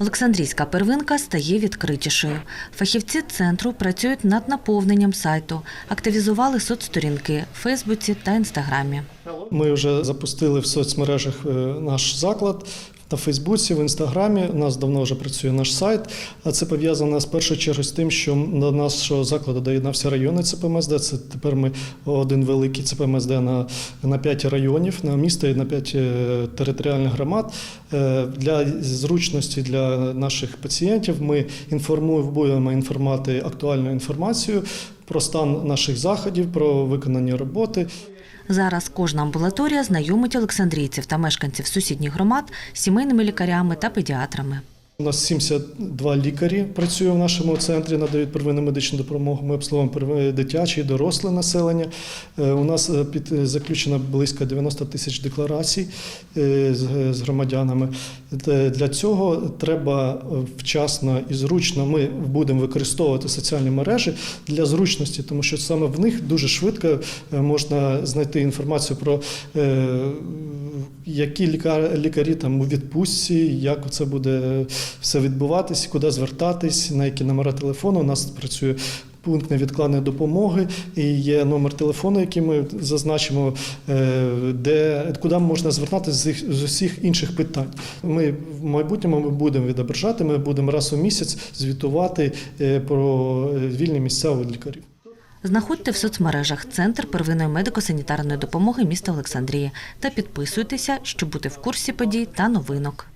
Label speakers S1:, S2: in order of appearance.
S1: Олександрійська первинка стає відкритішою. Фахівці центру працюють над наповненням сайту, активізували соцсторінки в Фейсбуці та Інстаграмі.
S2: Ми вже запустили в соцмережах е, наш заклад. На Фейсбуці, в інстаграмі у нас давно вже працює наш сайт. А це пов'язано з першою чергою з тим, що до нашого закладу доєднався районний ЦПМСД. Це тепер ми один великий ЦПМСД на, на 5 районів, на місто і на 5 е, територіальних громад. Е, Для зручності для наших пацієнтів ми інформуємо, будемо інформувати актуальну інформацію про стан наших заходів, про виконані роботи.
S1: Зараз кожна амбулаторія знайомить олександрійців та мешканців сусідніх громад з сімейними лікарями та педіатрами.
S2: У нас 72 лікарі працює в нашому центрі, надають первинну медичну допомогу. Ми обслуговуємо перв- дитяче і доросле населення. Е, У нас е, під заключено близько 90 тисяч декларацій е, з- громадянами. Для цього треба е, вчасно і зручно. Ми будемо використовувати соціальні мережі для зручності, тому що саме в них дуже швидко е, можна знайти інформацію про е, які лікар- лікарі там у відпустці, як це буде все відбуватись, куди звертатись, на які номери телефону. У нас працює пункт невідкладної допомоги і є номер телефону, який ми зазначимо, е, де куди можна звертатися з, з усіх інших питань. Ми в майбутньому ми будемо відображати. Ми будемо раз у місяць звітувати е, про е, вільні місця у лікарів.
S1: Знаходьте в соцмережах Центр первинної медико-санітарної допомоги міста Олександрії та підписуйтеся, щоб бути в курсі подій та новинок.